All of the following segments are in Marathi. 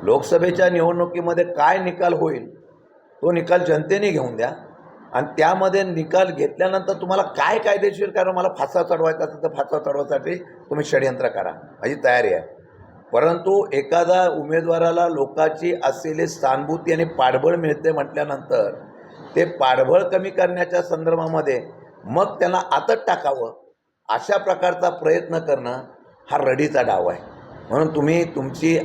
लोकसभेच्या निवडणुकीमध्ये काय निकाल होईल तो निकाल जनतेने घेऊन द्या. आणि त्यामध्ये निकाल घेतल्यानंतर तुम्हाला काय कायदेशीर कारण मला फासा चढवायचा असेल तर फासा चढवायसाठी तुम्ही षडयंत्र करा. माझी तयारी आहे. परंतु एखादा उमेदवाराला लोकाची असलेली सहानुभूती आणि पाठबळ मिळते म्हटल्यानंतर ते पाठबळ कमी करण्याच्या संदर्भामध्ये मग त्यांना आतत टाकावं अशा प्रकारचा प्रयत्न करणं हा रडीचा डाव आहे. म्हणून तुम्ही तुमची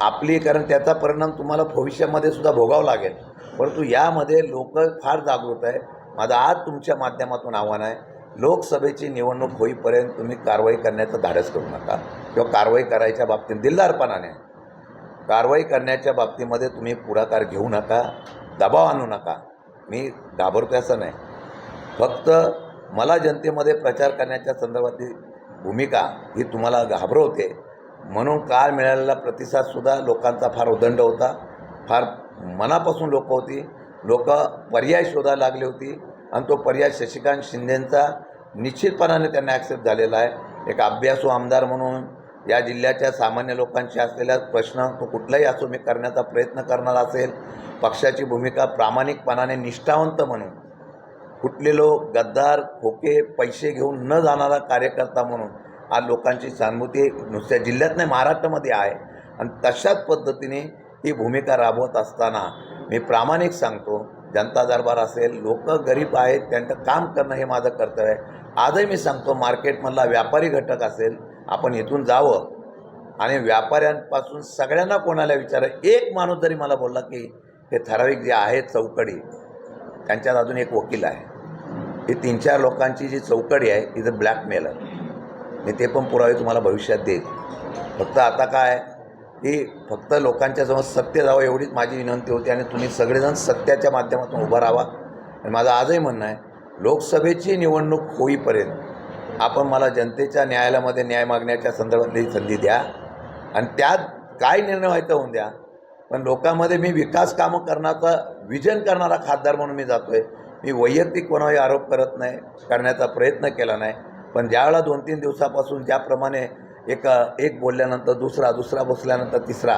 आपली कारण त्याचा परिणाम तुम्हाला भविष्यामध्ये सुद्धा भोगावं लागेल. परंतु यामध्ये लोक फार जागृत आहे माझं आज तुमच्या माध्यमातून आव्हान आहे लोकसभेची निवडणूक होईपर्यंत तुम्ही कारवाई करण्याचं धाडस करू नका किंवा कारवाई करायच्या बाबतीत दिलदारपणाने. कारवाई करण्याच्या बाबतीमध्ये तुम्ही पुढाकार घेऊ नका दबाव आणू नका. मी घाबरतो असं नाही. फक्त मला जनतेमध्ये प्रचार करण्याच्या संदर्भातली भूमिका ही तुम्हाला घाबरवते. म्हणून काल मिळालेला प्रतिसादसुद्धा लोकांचा फार उदंड होता. फार मनापासून लोक होती. लोक पर्याय शोधायला लागली होती. आणि तो पर्याय शशिकांत शिंदेंचा निश्चितपणाने त्यांना ॲक्सेप्ट झालेला आहे. एक अभ्यासू आमदार म्हणून या जिल्ह्याच्या सामान्य लोकांशी असलेला प्रश्न तो कुठलाही असो मी करण्याचा प्रयत्न करणार असेल. पक्षाची भूमिका प्रामाणिकपणाने निष्ठावंत म्हणून. कुठले लोक गद्दार खोके पैसे घेऊन न जाणारा कार्यकर्ता म्हणून. आज लोकांची सहानुभूती नुसत्या जिल्ह्यात नाही महाराष्ट्रामध्ये आहे. आणि तशाच पद्धतीने ही भूमिका राबवत असताना मी प्रामाणिक सांगतो जनता दरबार असेल लोक गरीब आहेत त्यांचं काम करणं हे माझं कर्तव्य आहे. आजही मी सांगतो मार्केटमधला व्यापारी घटक असेल आपण इथून जावं. आणि व्यापाऱ्यांपासून सगळ्यांना कोणाला विचारा एक माणूस जरी मला बोलला की हे ठराविक जे आहेत चौकडी त्यांच्यात अजून एक वकील आहे. ही तीन चार लोकांची जी चौकडी आहे इथं ब्लॅकमेल आहे. मी ते पण पुरावे तुम्हाला भविष्यात देईल. फक्त आता काय की फक्त लोकांच्या समोर सत्य जावं एवढीच माझी विनंती होती आणि तुम्ही सगळेजण सत्याच्या माध्यमातून उभा राहा आणि माझं आजही म्हणणं आहे लोकसभेची निवडणूक होईपर्यंत आपण मला जनतेच्या न्यायालयामध्ये न्याय मागण्याच्या संदर्भातली संधी द्या आणि त्यात काय निर्णय व्हायचा होऊन द्या. पण लोकांमध्ये मी विकास कामं करण्याचा विजन करणारा खासदार म्हणून मी जातो आहे मी वैयक्तिक कोणावर आरोप करत नाही करण्याचा प्रयत्न केला नाही. पण ज्यावेळेला दोन तीन दिवसापासून ज्याप्रमाणे एक एक बोलल्यानंतर दुसरा दुसरा बसल्यानंतर तिसरा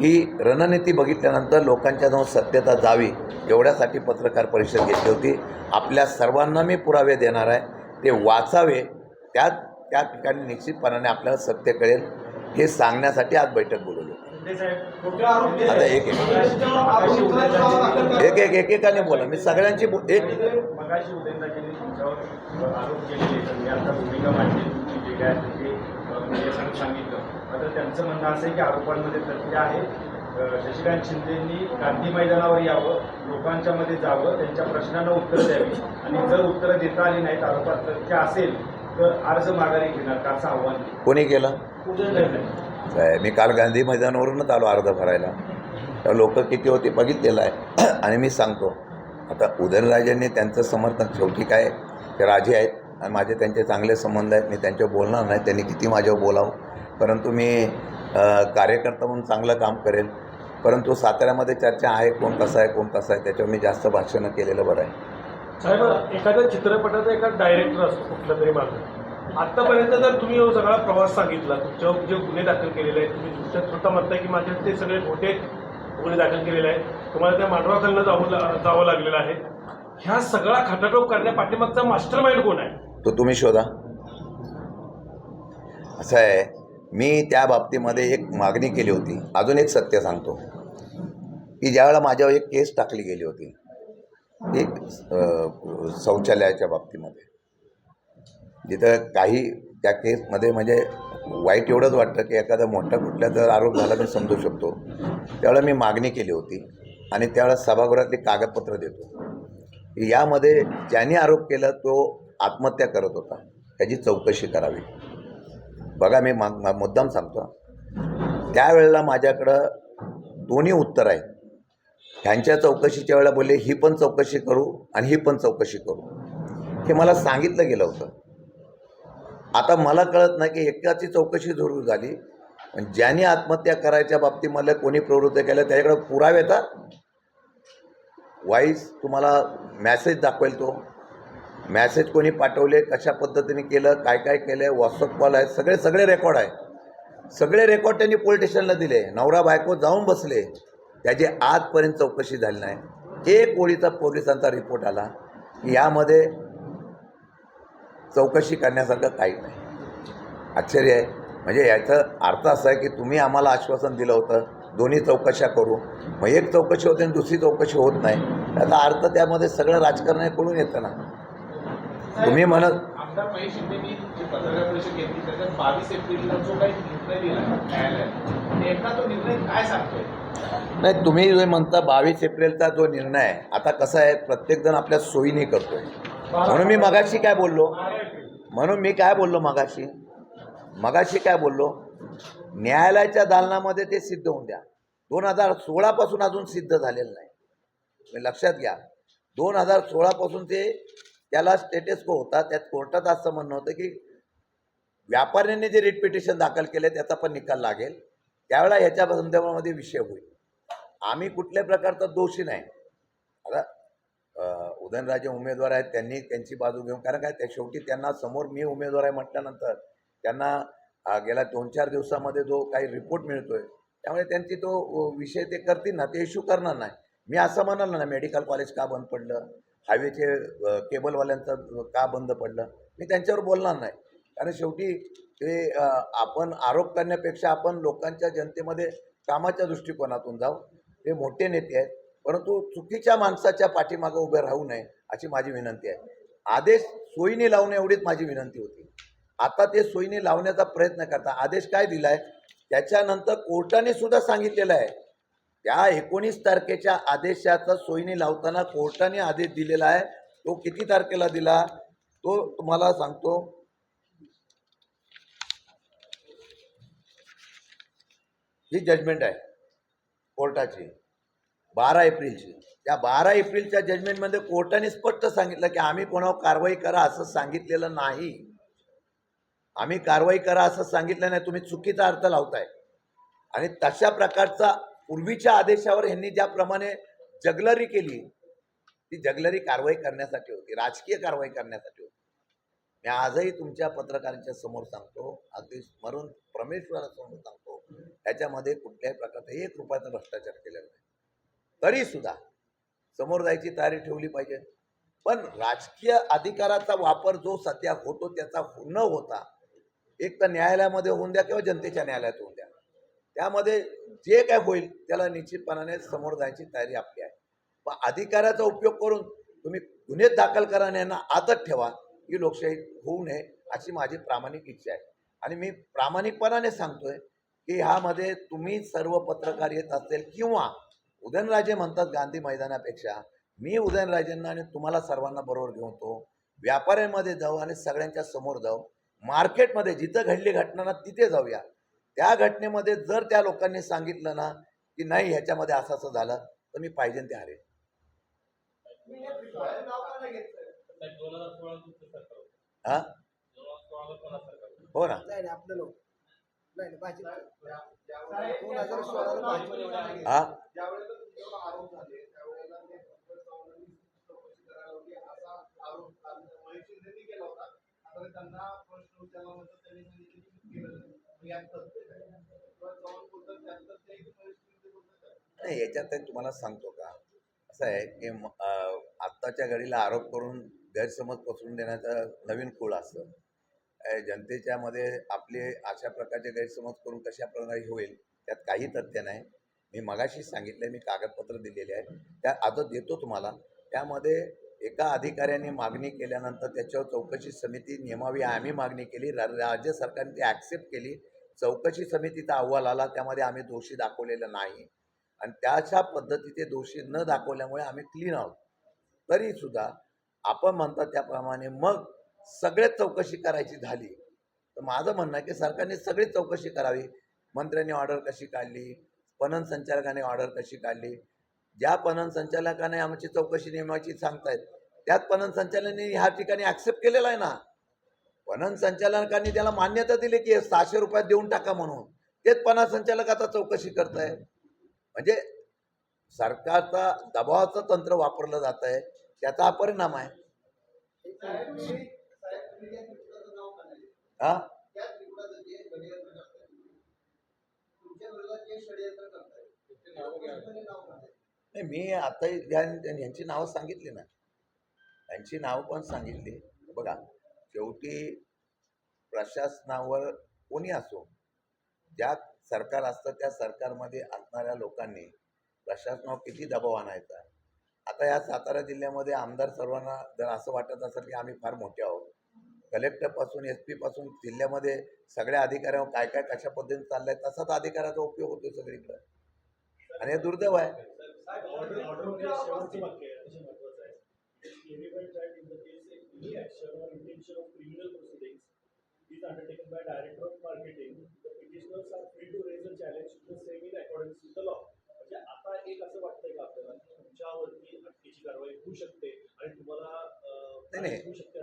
ही रणनीती बघितल्यानंतर लोकांच्या जाऊन सत्यता जावी एवढ्यासाठी पत्रकार परिषद घेतली होती. आपल्या सर्वांना मी पुरावे देणार आहे. ते वाचावे. त्यात त्या ठिकाणी निश्चितपणाने आपल्याला सत्य कळेल. हे सांगण्यासाठी आज बैठक बोलवली आता एक एक. एक एक एकेकाने बोला. मी सगळ्यांची एक त्यांचं म्हणणं असं आहे की आरोपांमध्ये तथ्य आहे. शशिकांत शिंदेंनी गांधी मैदानावर यावं लोकांच्या मध्ये जावं त्यांच्या प्रश्नांना उत्तरं द्यावी. आणि जर उत्तरं देता आली नाहीत आरोपात तथ्य असेल तर अर्ज माघारी घेणार असं आव्हान. कोणी केलं? मी काल गांधी मैदानावरूनच आलो अर्ज भरायला. तर लोक किती होते बघितलेलं आहे. आणि मी सांगतो आता उदयनराजांनी त्यांचं समर्थन शेवटी काय ते राजे आहेत आणि माझे त्यांचे चांगले संबंध आहेत. मी त्यांच्यावर बोलणार नाही. त्यांनी किती माझ्यावर बोलावं? परंतु मी कार्यकर्ता म्हणून चांगलं काम करेल. परंतु साताऱ्यामध्ये चर्चा आहे कोण कसं आहे कोण कसं आहे त्याच्यावर मी जास्त भाषणं केलेलं बरं आहे. साहेब एखाद्या चित्रपटाचा एका डायरेक्टर असतो कुठला तरी माणूस आतापर्यंत जर तुम्ही हो सगळा प्रवास सांगितला तुमच्यावर जे गुन्हे दाखल केलेले आहेत तुम्ही तुमच्या स्वतः म्हणताय की माझ्या ते सगळे खोटे गुन्हे दाखल केलेले आहेत. तुम्हाला त्या मांडवाखालनं जावं जावं लागलेलं आहे. ह्या सगळा खटाटोप करण्या पाठीमागचा मास्टर माइंड कोण आहे? तो तुम्ही शोधा. असं आहे मी त्या बाबतीमध्ये एक मागणी केली होती. अजून एक सत्य सांगतो. की ज्यावेळेला माझ्यावर एक केस टाकली गेली होती एक शौचालयाच्या बाबतीमध्ये जिथं काही त्या केसमध्ये म्हणजे वाईट एवढंच वाटतं की एखादा मोठा कुठल्या जर आरोप झाला मी समजू शकतो. त्यावेळेला मी मागणी केली होती आणि त्यावेळेला सभागृहातली कागदपत्र देतो. यामध्ये ज्याने आरोप केला तो आत्महत्या करत होता. त्याची चौकशी करावी. बघा मी मा मा- मुद्दाम सांगतो. त्यावेळेला माझ्याकडं दोन्ही उत्तर आहेत. ह्यांच्या चौकशीच्या वेळेला बोलले ही पण चौकशी करू आणि ही पण चौकशी करू. हे मला सांगितलं गेलं होतं. आता मला कळत नाही की एकाची चौकशी जरूर झाली. पण ज्यांनी आत्महत्या करायच्या बाबतीमध्ये कोणी प्रवृत्त केलं त्याच्याकडे पुरावे येतात वाईस तुम्हाला मॅसेज दाखवेल तो मॅसेज कोणी पाठवले कशा पद्धतीने केलं काय काय केलं व्हॉट्सअप कॉल आहे सगळे सगळे रेकॉर्ड आहे. सगळे रेकॉर्ड त्यांनी पोलीस स्टेशनला दिले. नवरा बायको जाऊन बसले. त्याची आजपर्यंत चौकशी झाली नाही. एक ओळीचा पोलिसांचा रिपोर्ट आला. की यामध्ये चौकशी करण्यासारखं काही नाही. आश्चर्य आहे. म्हणजे याचा अर्थ असा आहे की तुम्ही आम्हाला आश्वासन दिलं होतं दोन्ही चौकशा करू. मग एक चौकशी होते आणि दुसरी चौकशी होत नाही. त्याचा अर्थ त्यामध्ये सगळं राजकारण हे कळून येतं ना? तुम्ही म्हणत नाही तुम्ही जे म्हणता बावीस एप्रिलचा जो निर्णय आहे आता कसं आहे प्रत्येकजण आपल्या सोयीने करतोय. म्हणून मी मगाशी काय बोललो? म्हणून मी काय बोललो मगाशी? मगाशी काय बोललो? न्यायालयाच्या दालनामध्ये ते सिद्ध होऊन द्या. दोन हजार सोळापासून अजून सिद्ध झालेलं नाही. तुम्ही लक्षात घ्या. दोन हजार सोळापासून ते त्याला स्टेटस को होता. त्यात कोर्टात असं म्हणणं होतं की व्यापाऱ्यांनी जे रिट पिटिशन दाखल केले त्याचा पण निकाल लागेल. त्यावेळेला ह्याच्या संदर्भामध्ये विषय होईल. आम्ही कुठल्याही प्रकारचा दोषी नाही. आता उदयनराजे उमेदवार आहेत त्यांनी त्यांची बाजू घेऊन कारण काय त्या शेवटी त्यांना समोर मी उमेदवार आहे म्हटल्यानंतर त्यांना गेल्या दोन चार दिवसामध्ये जो काही रिपोर्ट मिळतोय त्यामुळे त्यांची तो विषय ते करतील ना ते इश्यू करणार नाही. मी असं म्हणाल ना मेडिकल कॉलेज का बंद पडलं? हायवेचे केबलवाल्यांचं का बंद पडलं? मी त्यांच्यावर बोलणार नाही. कारण शेवटी ते आपण आरोप करण्यापेक्षा आपण लोकांच्या जनतेमध्ये कामाच्या दृष्टिकोनातून जाऊ. ते मोठे नेते आहेत. परंतु चुकीच्या माणसाच्या पाठीमागं उभे राहू नये अशी माझी विनंती आहे. आदेश सोयीने लावणे एवढीच माझी विनंती होती. आता ते सोयीने लावण्याचा प्रयत्न करता आदेश काय दिला आहे त्याच्यानंतर कोर्टाने सुद्धा सांगितलेलं आहे. त्या एकोणीस तारखेच्या आदेशाचा सोयीने लावताना कोर्टाने आदेश दिलेला आहे. तो किती तारखेला दिला? तो तुम्हाला सांगतो. ही जजमेंट आहे. कोर्टाची. बारा एप्रिलची. त्या बारा एप्रिलच्या जजमेंटमध्ये कोर्टाने स्पष्ट सांगितलं की आम्ही कोणावर कारवाई करा असं सांगितलेलं नाही. आम्ही कारवाई करा असं सांगितलं नाही तुम्ही चुकीचा अर्थ लावताय. आणि तशा प्रकारचा पूर्वीच्या आदेशावर ह्यांनी ज्याप्रमाणे जगलरी केली ती जगलरी कारवाई करण्यासाठी होती राजकीय कारवाई करण्यासाठी होती. मी आजही तुमच्या पत्रकारांच्या समोर सांगतो अगदी स्मरून परमेश्वरासमोर सांगतो त्याच्यामध्ये कुठल्याही प्रकारचा एक रुपयाचा भ्रष्टाचार केलेला नाही. तरीसुद्धा समोर जायची तयारी ठेवली पाहिजे. पण राजकीय अधिकाराचा वापर जो सध्या होतो त्याचा हो-, न होता एक तर न्यायालयामध्ये होऊन द्या किंवा जनतेच्या न्यायालयात होऊन द्या. त्यामध्ये जे काय होईल त्याला निश्चितपणाने समोर जायची तयारी आपली आहे. पण अधिकाराचा उपयोग करून तुम्ही गुन्हे दाखल करा यांना आदत ठेवा ही लोकशाही होऊ नये अशी माझी प्रामाणिक इच्छा आहे. आणि मी प्रामाणिकपणाने सांगतोय की ह्यामध्ये तुम्ही सर्व पत्रकार येत असेल किंवा उदयनराजे म्हणतात गांधी मैदानापेक्षा मी उदयनराजेंना आणि तुम्हाला सर्वांना बरोबर घेऊन तो व्यापाऱ्यांमध्ये जाऊ आणि सगळ्यांच्या समोर जाऊ. मार्केटमध्ये जिथं घडली घटना ना तिथे जाऊया. त्या घटनेमध्ये जर त्या लोकांनी सांगितलं ना की नाही ह्याच्यामध्ये असं असं झालं तर मी पाहिजे ते हरेल हा? हो? ना. हा? असा नाही. याच्यात तुम्हाला सांगतो का? असं आहे की आत्ताच्या घडीला आरोप करून गैरसमज पसरून देण्याचा नवीन कुळ असतं. जनतेच्यामध्ये आपले अशा प्रकारचे गैरसमज करून कशा प्रकारे होईल त्यात काही तथ्य नाही. मी मगाशी सांगितलं मी कागदपत्र दिलेले आहे त्या आता देतो तुम्हाला. त्यामध्ये एका अधिकाऱ्याने मागणी केल्यानंतर त्याच्यावर चौकशी समिती नेमावी आम्ही मागणी केली. रा- राज्य सरकारने ती ॲक्सेप्ट केली. चौकशी समितीचा अहवाल आला त्यामध्ये आम्ही दोषी दाखवलेलं नाही. आणि त्याच्या पद्धतीचे दोषी न दाखवल्यामुळे आम्ही क्लीन आहोत. तरीसुद्धा आपण म्हणतात त्याप्रमाणे मग सगळ्यात चौकशी करायची झाली. तर माझं म्हणणं आहे की सरकारने सगळी चौकशी करावी. मंत्र्यांनी ऑर्डर कशी काढली? पणन संचालकाने ऑर्डर कशी काढली? ज्या पणन संचालकाने आमची चौकशी नेमाची सांगतायत त्यात पणन संचालकाने ह्या ठिकाणी ॲक्सेप्ट केलेला आहे ना? पणन संचालकांनी त्याला मान्यता दिली की सहाशे रुपयात देऊन टाका म्हणून. तेच पणन संचालक आता चौकशी करत आहे म्हणजे सरकारचा दबावाचं तंत्र वापरलं जात आहे त्याचा परिणाम आहे. हा? नाही मी आता यांची नावं सांगितली ना. यांची नावं पण सांगितली. बघा शेवटी प्रशासनावर कोणी असो ज्या सरकार असतं त्या सरकारमध्ये असणाऱ्या लोकांनी प्रशासनावर किती दबाव आणायचा? आता या सातारा जिल्ह्यामध्ये आमदार सर्वांना जर असं वाटत असेल की आम्ही फार मोठे आहोत कलेप्टापासून एस पीपासून जिल्ह्यामध्ये सगळ्या अधिकाऱ्यावर काय काय कशा पद्धतीनं चालल्या आहेत तसाच अधिकाराचा उपयोग होतो सगळीकडं. आणि हे दुर्दैव आहे. ते नाही.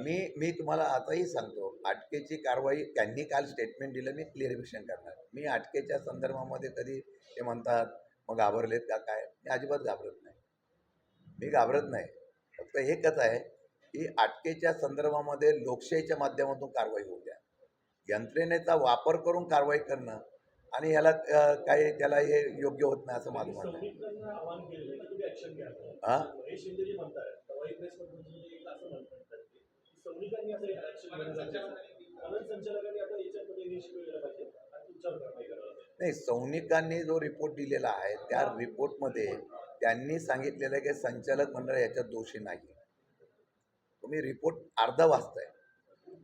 मी मी तुम्हाला आताही सांगतो अटकेची कारवाई त्यांनी काल स्टेटमेंट दिलं मी क्लिअरिफिकेशन करणार. मी अटकेच्या संदर्भामध्ये कधी ते म्हणतात मग घाबरलेत का काय? मी अजिबात घाबरत नाही. मी घाबरत नाही. फक्त एकच आहे की अटकेच्या संदर्भामध्ये लोकशाहीच्या माध्यमातून कारवाई होऊ द्या. यंत्रणेचा वापर करून कारवाई करणं आणि याला अं, काही त्याला हे योग्य होत नाही असं माझं म्हणणं आहे. हा? सौनिकांनी असं संचालकांनी आता याच्यामध्ये पाहिजे. नाही सैनिकांनी जो रिपोर्ट दिलेला आहे त्या रिपोर्टमध्ये त्यांनी सांगितलेलं आहे की संचालक मंडळ याच्यात दोषी नाही. तुम्ही रिपोर्ट अर्धा वाचताय.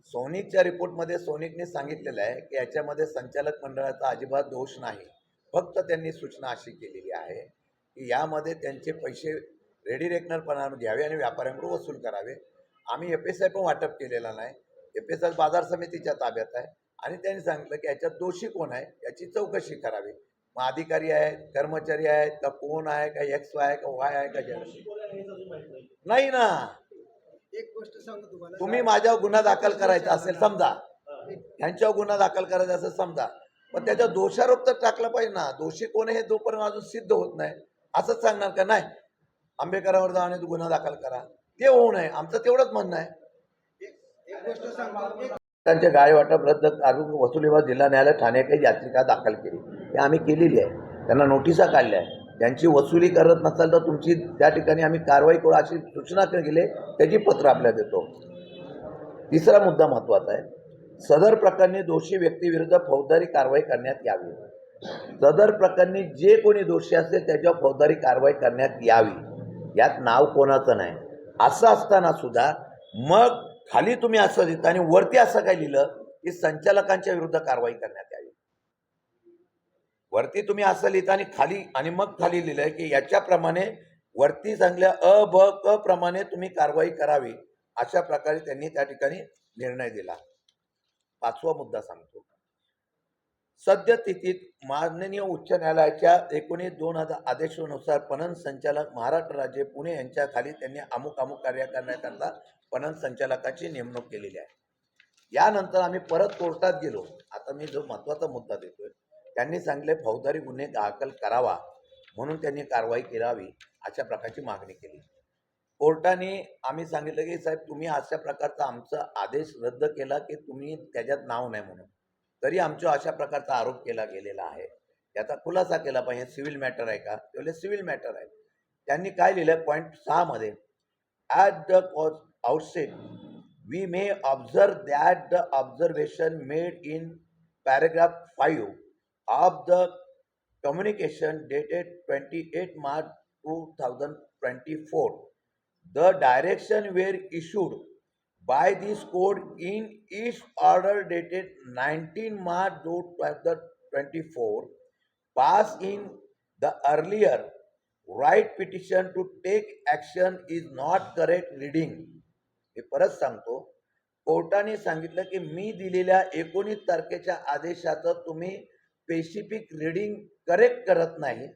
सोनिकच्या रिपोर्टमध्ये सोनिकने सांगितलेलं आहे की याच्यामध्ये संचालक मंडळाचा अजिबात दोष नाही. फक्त त्यांनी सूचना अशी केलेली आहे की यामध्ये त्यांचे पैसे रेडी रेकनरपणाने घ्यावे आणि व्यापाऱ्यांकडून वसूल करावे. आम्ही एफ एस आय पण वाटप केलेला नाही. एफ एस आय बाजार समितीच्या ताब्यात आहे. आणि त्यांनी सांगितलं की याच्यात दोषी कोण आहे याची चौकशी करावी. मग अधिकारी आहेत कर्मचारी आहेत का कोण आहे का एक्स आहे का वाय आहे का नाही. ना. एक गोष्ट सांगतो तुम्हाला. तुम्ही माझ्यावर गुन्हा दाखल करायचा असेल समजा. यांच्यावर गुन्हा दाखल करायचा असेल समजा. पण त्याच्या दोषारोप तर टाकला पाहिजे ना. दोषी कोण आहे हे जोपर्यंत अजून सिद्ध होत नाही. असंच सांगणार का? नाही. आंबेडकरांवर जाऊन गुन्हा दाखल करा. ते होऊ नये. आमचं तेवढंच म्हणणं आहे. एक- एक गोष्ट सांगतो एक त्यांचे गाळे वाटप रद्द करून वसुली विभाग जिल्हा न्यायालय ठाणे काही याचिका दाखल केली. हे आम्ही केलेली आहे. त्यांना नोटिसा काढल्या आहे त्यांची वसुली करत नसाल तर तुमची त्या ठिकाणी आम्ही कारवाई करू अशी सूचना केली. त्याची पत्र आपल्याला देतो तिसरा मुद्दा महत्त्वाचा आहे. सदर प्रकरणी दोषी व्यक्तीविरुद्ध फौजदारी कारवाई करण्यात यावी. सदर प्रकरणी जे कोणी दोषी असेल त्याच्यावर फौजदारी कारवाई करण्यात यावी. यात नाव कोणाचं नाही. असं असताना सुद्धा मग खाली तुम्ही असं देता आणि वरती असं काय लिहिलं की संचालकांच्या विरुद्ध कारवाई करण्यात यावी. वरती तुम्ही असं लिहिता आणि खाली आणि मग खाली लिहिलंय की याच्याप्रमाणे वरती सांगल्या अ ब क प्रमाणे तुम्ही कारवाई करावी अशा प्रकारे त्यांनी त्या ठिकाणी निर्णय दिला. पाचवा मुद्दा सांगतो. सद्यस्थितीत माननीय उच्च न्यायालयाच्या एकोणीस दोन हजार आदेशानुसार पणन संचालक महाराष्ट्र राज्य पुणे यांच्या खाली त्यांनी अमुक अमुक कार्य करण्याकरता पणन संचालकाची नेमणूक केलेली आहे. यानंतर आम्ही परत कोर्टात गेलो. आता मी जो महत्त्वाचा मुद्दा देतोय त्यांनी सांगितले फौजदारी गुन्हे दाखल करावा म्हणून त्यांनी कारवाई करावी अशा प्रकारची मागणी केली. कोर्टाने आम्ही सांगितलं की साहेब तुम्ही अशा प्रकारचा आमचा आदेश रद्द केला की तुम्ही त्याच्यात नाव नाही म्हणून. तरी आमच्या अशा प्रकारचा आरोप केला गेलेला आहे. याचा खुलासा केला पाहिजे सिव्हिल मॅटर आहे का? तेवढे सिव्हिल मॅटर आहे. त्यांनी काय लिहिलं? पॉईंट सहामध्ये at the cause outset we may observe that the observation made in paragraph five of the communication dated twenty eight March two thousand twenty four the direction where issued by this code in each order dated 19 March 2024 pass in the earlier right petition to take action is not correct reading. हे परत सांगतो कोर्टाने सांगितलं की मी दिलेल्या एकोणीस तारखेच्या आदेशाचं तुम्ही स्पेसिफिक रिडिंग करेक्ट करत नाही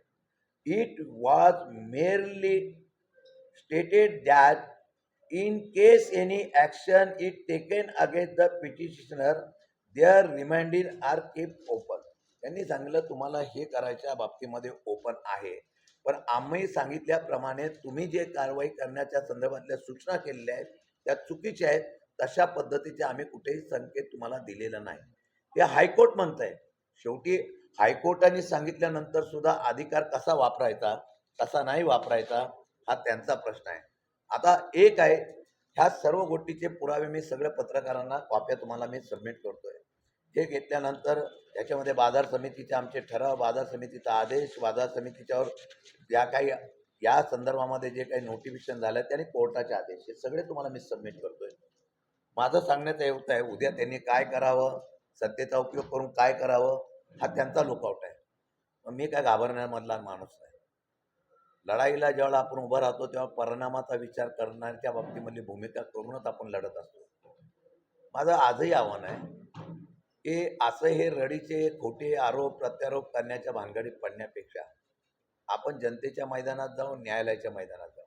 it was merely stated that in case any action it taken against the petitioner there reminding are kept open त्यांनी सांगितलं तुम्हाला हे करायच्या बाबतीमध्ये ओपन आहे. पण आम्ही सांगितल्याप्रमाणे तुम्ही जे कारवाई करण्याच्या संदर्भातल्या सूचना केलेल्या आहेत त्या चुकीच्या आहेत. तशा पद्धतीचे आम्ही कुठेही संकेत तुम्हाला दिलेला नाही. ते हायकोर्ट म्हणत आहे शेवटी हायकोर्टाने सांगितल्यानंतर सुद्धा अधिकार कसा वापरायचा कसा नाही वापरायचा हा त्यांचा प्रश्न आहे. आता एक आहे ह्या सर्व गोष्टीचे पुरावे मी सगळ्या पत्रकारांना कॉप्या तुम्हाला मी सबमिट करतोय. हे घेतल्यानंतर त्याच्यामध्ये बाजार समितीचे आमचे ठराव बाजार समितीचा आदेश बाजार समितीच्यावर या काही या संदर्भामध्ये जे काही नोटिफिकेशन झालं त्याने कोर्टाचे आदेश हे सगळे तुम्हाला मी सबमिट करतोय. माझं सांगण्याचं एवढं आहे उद्या त्यांनी काय करावं सत्तेचा उपयोग करून काय करावं हा त्यांचा लुकआउट आहे. मग मी काय घाबरण्यामधला माणूस नाही. लढाईला ज्यावेळेला आपण उभं राहतो तेव्हा परिणामाचा विचार करण्याच्या बाबतीमधली भूमिका करूनच आपण लढत असतो. माझं आजही आव्हान आहे की असं हे रडीचे खोटे आरोप प्रत्यारोप करण्याच्या भानगडीत पडण्यापेक्षा आपण जनतेच्या मैदानात जाऊन न्यायालयाच्या मैदानात जाऊ.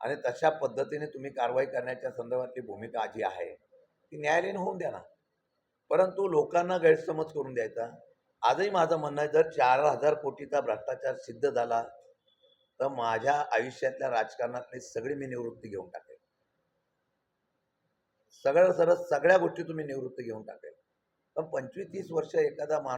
आणि तशा पद्धतीने तुम्ही कारवाई करण्याच्या संदर्भातली भूमिका जी आहे ती न्यायालयीन होऊन द्या ना. परंतु लोकांना गैरसमज करून द्यायचा. आजही माझं म्हणणं आहे जर चार हजार कोटीचा भ्रष्टाचार सिद्ध झाला तर माझ्या आयुष्यातल्या राजकारणातली सगळी मी निवृत्ती घेऊन टाकेल. सगळं सरळ सगळ्या गोष्टी तुम्ही निवृत्ती घेऊन टाकेल. पण पंचवीस तीस वर्ष एखादा माणूस